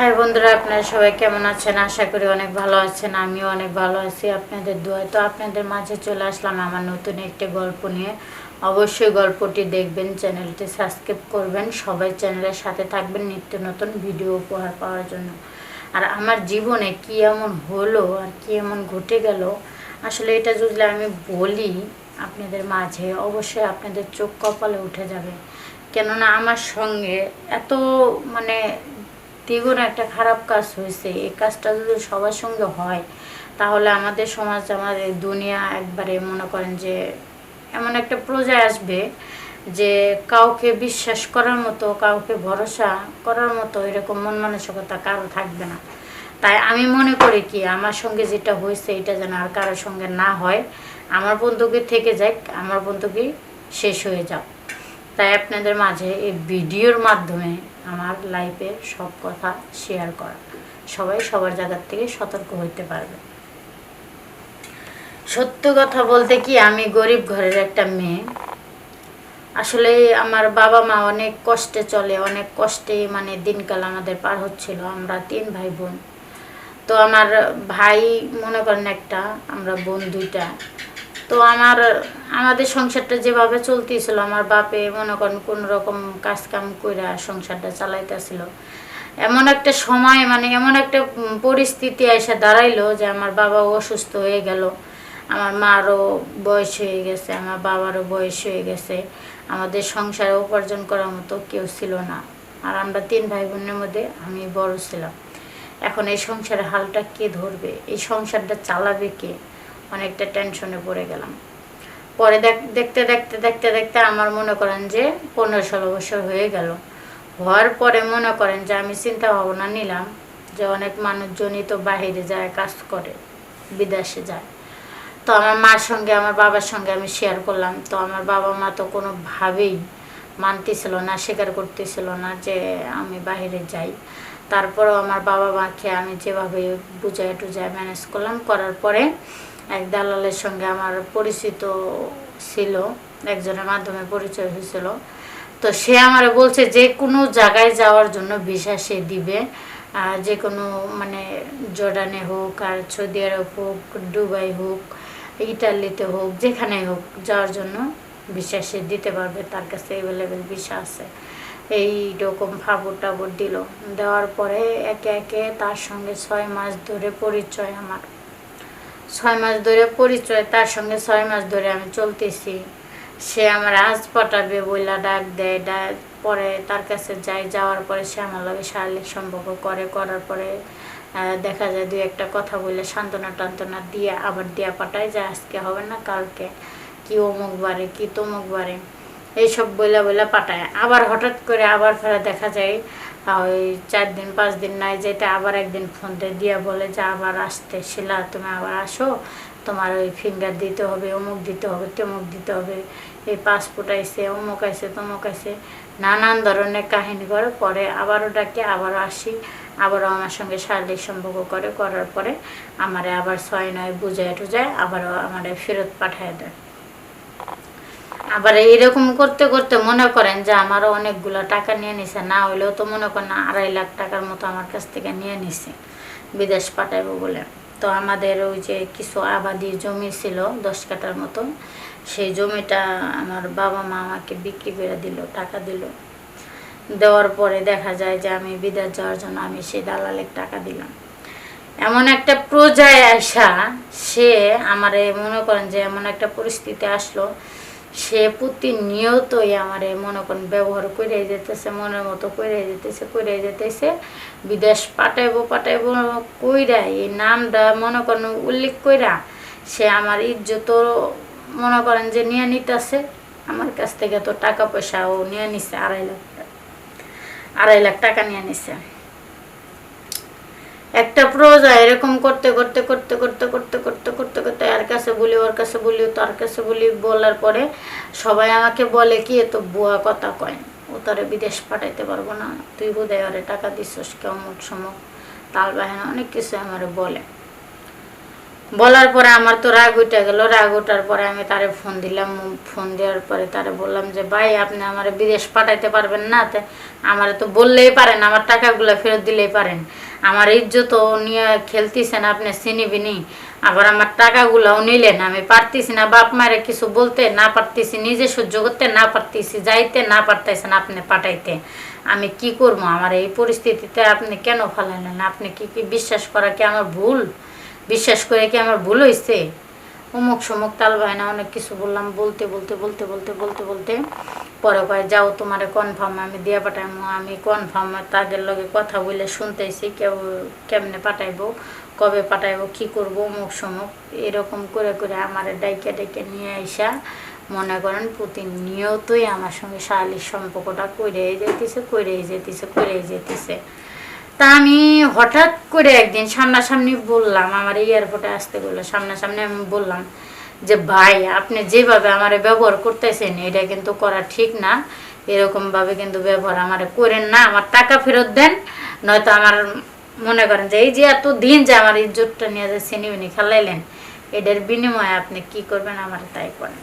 High বন্ধুরা, আপনারা সবাই কেমন আছেন? আশা করি অনেক ভালো আছেন, আমিও অনেক ভালো আছি আপনাদের দোয়ায়। তো আপনাদের মাঝে চলে আসলাম আমার নতুন একটি গল্প নিয়ে। অবশ্যই গল্পটি দেখবেন, চ্যানেলটি সাবস্ক্রাইব করবেন, সবাই চ্যানেলের সাথে থাকবেন নিত্য নতুন ভিডিও উপহার পাওয়ার জন্য। আর আমার জীবনে কি এমন হলো আর কি এমন ঘটে গেল, আসলে এটা যদি আমি বলি আপনাদের মাঝে, অবশ্যই আপনাদের চোখ কপালে উঠে যাবে। কেননা আমার সঙ্গে এত মানে দ্বিগুণ একটা খারাপ কাজ হয়েছে। এই কাজটা যদি সবার সঙ্গে হয়, তাহলে আমাদের সমাজ, আমাদের দুনিয়া একবারে মনে করেন যে এমন একটা পর্যায়ে আসবে যে কাউকে বিশ্বাস করার মতো, কাউকে ভরসা করার মতো এরকম মন মানসিকতা কারও থাকবে না। তাই আমি মনে করি কি, আমার সঙ্গে যেটা হয়েছে, এটা যেন আর কারোর সঙ্গে না হয়। আমার বন্ধুকে থেকে যাক, আমার বন্ধুকে শেষ হয়ে যাক। তাই আপনাদের মাঝে এই ভিডিওর মাধ্যমে আমার লাইফের সব কথা শেয়ার করা। সবাই সবার জায়গার থেকে সতর্ক হইতে পারবে। সত্য কথা বলতে কি, আমি গরিব ঘরের একটা মেয়ে। আসলে আমার বাবা মা অনেক কষ্টে চলে, অনেক কষ্টে মানে দিনকাল আমাদের পার হচ্ছিল, আমরা তিন ভাই বোন। তো আমার ভাই মনে করেন একটা, আমরা বোন দুইটা। তো আমার, আমাদের সংসারটা যেভাবে চলতেছিল, আমার বাপে মনে করেন কোন রকম কাজ কাম করে সংসারটা চালাইতেছিল। এমন একটা সময় মানে এমন একটা পরিস্থিতি এসে দাঁড়াইলো যে আমার বাবা অসুস্থ হয়ে গেল। আমার মারও বয়স হয়ে গেছে, আমার বাবারও বয়স হয়ে গেছে। আমাদের সংসারে উপার্জন করার মতো কেউ ছিল না। আর আমরা তিন ভাই বোনের মধ্যে আমি বড় ছিলাম। এখন এই সংসারের হালটা কে ধরবে? এই সংসারটা চালাবে কে? অনেকটা টেনশনে পড়ে গেলাম। পরে দেখ- দেখতে দেখতে দেখতে দেখতে আমার মনে করেন যে পনেরো ষোলো বছর হয়ে গেল। হওয়ার পরে মনে করেন যে আমি চিন্তা ভাবনা নিলাম যে অনেক মানুষজনই তো বাহিরে যায়, কাজ করে, বিদেশে যায়। তো আমার মার সঙ্গে, আমার বাবার সঙ্গে আমি শেয়ার করলাম। তো আমার বাবা মা তো কোনোভাবেই মানতেছিল না, স্বীকার করতেছিল না যে আমি বাইরে যাই। তারপরেও আমার বাবা মাকে আমি যেভাবে বুঝায় টুজায় ম্যানেজ করলাম, করার পরে এক দালালের সঙ্গে আমার পরিচিত ছিল, একজনের মাধ্যমে পরিচয় হয়েছিল। তো সে আমার বলছে যে কোনো জায়গায় যাওয়ার জন্য ভিসা সে দিবে। যে কোনো মানে জর্ডানে হোক, আর সৌদি আরব হোক, দুবাই হোক ইটালিতে হোক, যেখানে হোক যাওয়ার জন্য ভিসা সে দিতে পারবে। তার কাছে অ্যাভেলেবেল ভিসা আছে। এই রকম ফাবর টাবর দিল। দেওয়ার পরে একে একে তার সঙ্গে ছয় মাস ধরে পরিচয় আমার। ছয় মাস ধরে পরিচয়, তার সঙ্গে ছয় মাস ধরে আমি চলতেছি। সে আমার আজ পটাবে বইলা ডাক দেয়, ডাক পরে তার কাছে যাই, যাওয়ার পরে সে আমার লগে শারীরিক সম্পর্ক করে, করার পরে দেখা যায় দুই একটা কথা বলে সান্ত্বনা টান্তনা দিয়ে আবার দিয়া পাঠায় যে আজকে হবে না, কালকে কি অমুক বারে, কি তমুক বারে। এইসব বইলা বইলা পাঠায়। আবার হঠাৎ করে আবার ফেরা দেখা যায় ওই চার দিন, পাঁচ দিন নাই যেতে আবার একদিন ফোন দিয়ে বলে যে আবার আসতে। শিলা, তুমি আবার আসো। তোমার ওই ফিঙ্গার দিতে হবে, অমুক দিতে হবে, তমুক দিতে হবে। এই পাসপোর্ট আইসে অমুক আইসে তমুক আইসে নানান ধরনের কাহিনী করে। পরে আবারও ডাকে, আবারও আসি। আবারও আমার সঙ্গে শারীরিক সম্পর্ক করে। করার পরে আমারে আবার ছয় নয় বুঝায় টুজায় আবারও আমারে ফেরত পাঠায় দেয়। আবার এইরকম করতে করতে মনে করেন যে আমারও অনেকগুলো টাকা নিয়ে নিছে, না হইলেও তো মনে করেন আড়াই লাখ টাকার মতো আমার কাছ থেকে নিয়ে নিছে, বিদেশ পাঠাইবো বলে। তো আমাদের ওই যে কিছু আবাদি জমি ছিল দশ কাটার মতো সেই জমিটা আমার বাবা মা আমাকে বিক্রি করে দিল, টাকা দিল। দেওয়ার পরে দেখা যায় যে আমি বিদেশ যাওয়ার জন্য আমি সেই দালালের টাকা দিলাম। এমন একটা প্রজায় আসা, সে আমারে মনে করেন যে এমন একটা পরিস্থিতি আসলো সে প্রতিনিয়তই আমারে মনে করেন ব্যবহার করে যেতেছে মনের মতো করে যেতেছে করে যেতেছে বিদেশ পাঠাইবো পাঠাইবো কইরা এই নামটা মনে করেন উল্লেখ কইরা সে আমার ইজ্জত মনে করেন যে নিয়ে নিতেছে, আমার কাছ থেকে তো টাকা পয়সা ও নিয়ে নিছে, আড়াই লাখ। আড়াই লাখ টাকা নিয়ে নিছে একটা প্রজা এরকম করতে করতে করতে করতে করতে করতে করতে করতে আর কাছে বলি, ওর কাছে বলি তার কাছে বলি বলার পরে সবাই আমাকে বলে, কি তো বুয়া কথা কয়? ও তোরে বিদেশ পাঠাইতে পারব না। তুই বোধহয় ওরে টাকা দিছিস কেমন সমক? তাল বাহিনী, অনেক কিছু আমার বলে। বলার পরে আমার তো রাগ উঠে গেল। রাগ ওঠার পরে আমি তারে ফোন দিলাম। ফোন দেওয়ার পরে তারে বললাম যে, ভাই, আপনি আমার বিদেশ পাঠাইতে পারবেন না? আমার তো বললেই পারেন, আমার টাকাগুলো ফেরত দিলেই পারেন। আমার ইজ্জত নিয়ে খেলতেছেন আপনি চিনিবিনি আবার আমার টাকাগুলোও নিলেন, আমি পারতেছি না। বাপ মায়ের কিছু বলতে না পারতেছি, নিজে সহ্য করতে না পারতেছি, যাইতে না পারতেছেন আপনি পাঠাইতে। আমি কি করব? আমার এই পরিস্থিতিতে আপনি কেন ফালাইলেন আপনি কি কি বিশ্বাস করা কি আমার ভুল? বিশ্বাস করে কি আমার ভুল হয়েছে অমুক সমুক তাল না অনেক কিছু বললাম, বলতে বলতে বলতে বলতে বলতে বলতে। পরে কয়, যাও তোমার কনফার্ম আমি দিয়ে পাঠাইমো। আমি কনফার্ম তাদের লগে কথা বলে শুনতেছি, কেউ কেমনে পাঠাইবো, কবে পাঠাইবো, কি করব, অমুক সমুক। এরকম করে করে আমার ডাইকে ডাইকে নিয়ে আইসা, মনে করেন প্রতিনিয়তই আমার সঙ্গে শালীর সম্পর্কটা করেই যেতেছে করেই যেতেছে করেই যেতেছে তা আমি হঠাৎ করে একদিন সামনাসামনি বললাম, আমার এয়ারপোর্টে আসতে বলল, সামনাসামনি আমি বললাম যে ভাই, আপনি যেভাবে আমার ব্যবহার করতেছেন, এটা কিন্তু করা ঠিক না। এরকমভাবে কিন্তু ব্যবহার আমার করেন না। আমার টাকা ফেরত দেন, নয়তো আমার মনে করেন যে, এই যে এত দিন যে আমার ইজ্জতটা নিয়ে যে সিনেমিনি খেলাইলেন, এটার বিনিময়ে আপনি কি করবেন আমার তাই করেন।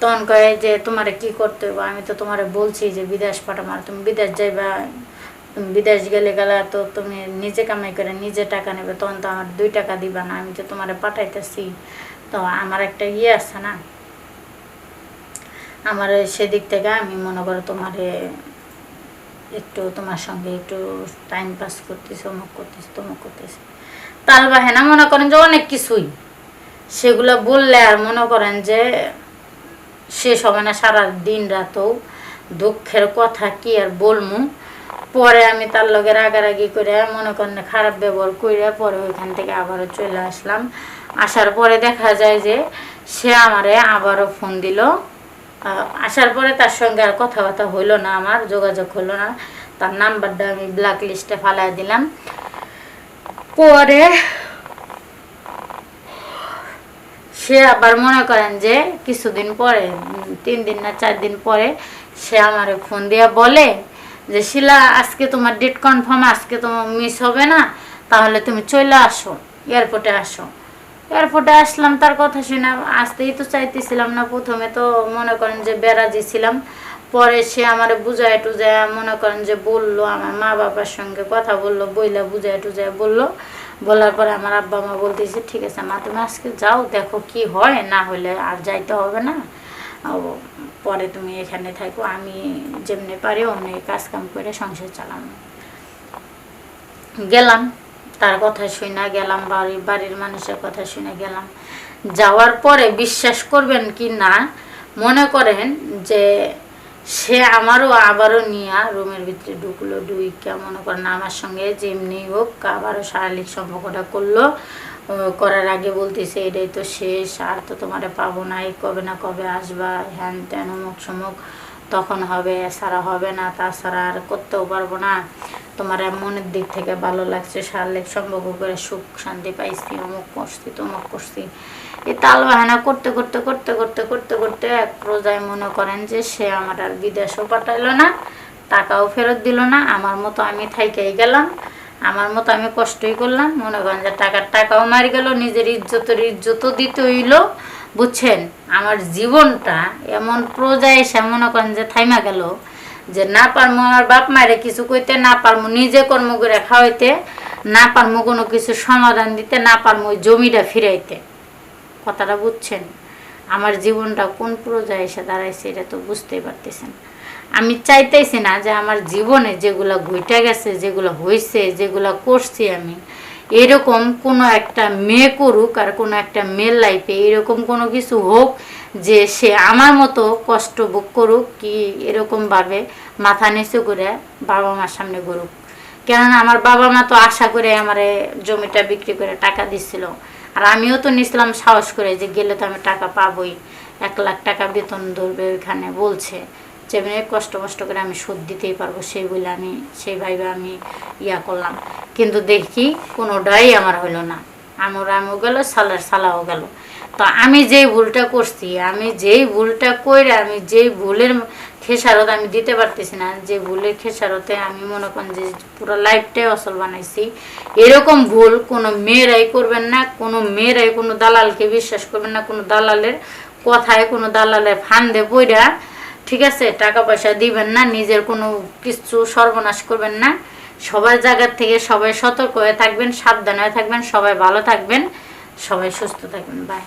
তখন কয়ে যে, তোমারে কি করতে হবে আমি তো তোমারে বলছি যে, বিদেশ পাঠামার, তুমি বিদেশ যাইবা, তুমি বিদেশ গেলে গেলে তো তুমি নিজে কামাই করে নিজে টাকা নেবে, তখন তো আমার দুই টাকা দিবা না, আমি তো তোমারে পাঠাইতেছি। তো আমার একটা ইয়ে আছে না? আমার সেদিক থেকে আমি মনে করো তোমারে একটু তোমার সঙ্গে একটু টাইম পাস করতেছি, অমুক করতেছি, তমুক করতেছি। তাল বাহেনা মনে করেন যে অনেক কিছুই। সেগুলো বললে আর মনে করেন যে শেষ হবে না সারা দিন রাতও। দুঃখের কথা কি আর বলমু? পরে আমি তার লগে রাগারাগি করে মনে করেন খারাপ ব্যবহার করে পরে ওইখান থেকে আবারও চলে আসলাম। আসার পরে দেখা যায় যে সে আমারে আবারও ফোন দিল। আসার পরে তার সঙ্গে আর কথাবার্তা হইল না আমার, যোগাযোগ হলো না। তার নাম্বারটা আমি ব্ল্যাক লিস্টে ফালাই দিলাম। পরে সে আবার মনে করেন যে কিছুদিন পরে তিন দিন না চার দিন পরে সে আমার ফোন দিয়ে বলে যে, শিলা, আজকে তোমার ডেট কনফার্ম আজকে তোমার মিস হবে না, তাহলে তুমি চলে আসো এয়ারপোর্টে আসো। এয়ারপোর্টে আসলাম, তার কথা শুনে আসতেই তো চাইতেছিলাম না। প্রথমে তো মনে করেন যে বেড়াজি ছিলাম, পরে সে আমার বুঝায় টুজায়, মনে করেন যে বলল, আমার মা বাবার সঙ্গে কথা বলল, বইলা বুঝায় টুজায় বলল। বলার পরে আমার আব্বা মা বলতেছে, ঠিক আছে মা, তুমি আজকে যাও, দেখো কি হয়, না হলে আর যাইতে হবে না। পরে তুমি এখানে থাকো, আমি যেমনি পারি অমনি কাজ কাম করে সংসার চালানো গেলাম। তার কথা শুনে গেলাম, বাড়ি বাড়ির মানুষের কথা শুনে গেলাম। যাওয়ার পরে বিশ্বাস করবেন কি না, মনে করেন যে সে আমারও আবারও নিয়ে রুমের ভিতরে ঢুকলো ডুইকা মনে করেন আমার সঙ্গে যেমনি হোক আবারও শারীরিক সম্পর্কটা করল। করার আগে বলতেছে, এটাই তো শেষ, আর তো তোমারে পাবো না, এই কবে না কবে আসবা, হ্যান ত্যান অমুক সমুক তখন হবে, এছাড়া হবে না, তাছাড়া আর করতেও পারব না। তোমার মনের দিক থেকে ভালো লাগছে শারীরিক সম্পর্ক করে সুখ, শান্তি পাইছি, অমুক করছি, তমুক করছি। এই তাল বাহানা করতে করতে করতে করতে করতে করতে এক প্রজায় মনে করেন যে সে আমার আর বিদেশও পাঠাইলো না, টাকাও ফেরত দিল না, আমার মতো আমি থাইকেই গেলাম, আমার মতো আমি কষ্টই করলাম। মনে করেন যে টাকার টাকাও মারি গেল, নিজের ইজ্জতের ইজ্জতও দিতে হইল। বুঝছেন? আমার জীবনটা এমন প্রজায় এসে মনে করেন যে থাইমা গেল যে না পারমু আমার বাপ মায়ের কিছু কইতে, না পারমু নিজে কর্ম করে খাওয়াইতে, না পারমু কোনো কিছু সমাধান দিতে, না পারমু ওই জমিটা ফিরাইতে। কথাটা বুঝছেন? আমার জীবনটা কোন পর্যায়ে এসে দাঁড়াইছে এটা তো বুঝতেই পারতেছেন। আমি চাইতেছি না যে আমার জীবনে যেগুলো ঘটে গেছে, যেগুলো হয়েছে যেগুলো করছি আমি, এরকম কোনো একটা মেয়ে করুক আর কোনো একটা মেয়ের লাইফে এরকম কোনো কিছু হোক যে সে আমার মতো কষ্ট ভোগ করুক কি এরকমভাবে মাথা নিচু করে বাবা মার সামনে করুক কেননা আমার বাবা মা তো আশা করে আমার জমিটা বিক্রি করে টাকা দিচ্ছিল আর আমিও তো নিছিলাম সাহস করে যে গেলে তো আমি টাকা পাবোই। এক লাখ টাকা বেতন ধরবে ওইখানে বলছে। যেমনি কষ্ট কষ্ট করে আমি শোধ দিতেই পারব সেই বলে আমি, সেই ভাইবে আমি ইয়া করলাম। কিন্তু দেখি কোনোটাই আমার হলো না। আমার আমিও গেল, সালার সালাও গেল। তো আমি যেই ভুলটা করছি, আমি যেই ভুলটা কইরে আমি যেই ভুলের খেসারত আমি দিতে পারতেছি না, যে ভুলের খেসারতে আমি মনে করেন যে পুরো লাইফটাই অসল বানাইছি, এরকম ভুল কোনো মেয়েরাই করবেন না, কোনো মেয়েরাই, কোনো দালালকে বিশ্বাস করবেন না, কোনো দালালের কথায়, কোনো দালালের ফান্দে বইরা, ঠিক আছে, টাকা পয়সা দিবেন না, নিজের কোনো কিছু সর্বনাশ করবেন না, সবার জায়গার থেকে সবাই সতর্ক হয়ে থাকবেন, সাবধান হয়ে থাকবেন, সবাই ভালো থাকবেন। সবাই সুস্থ থাকবেন বাই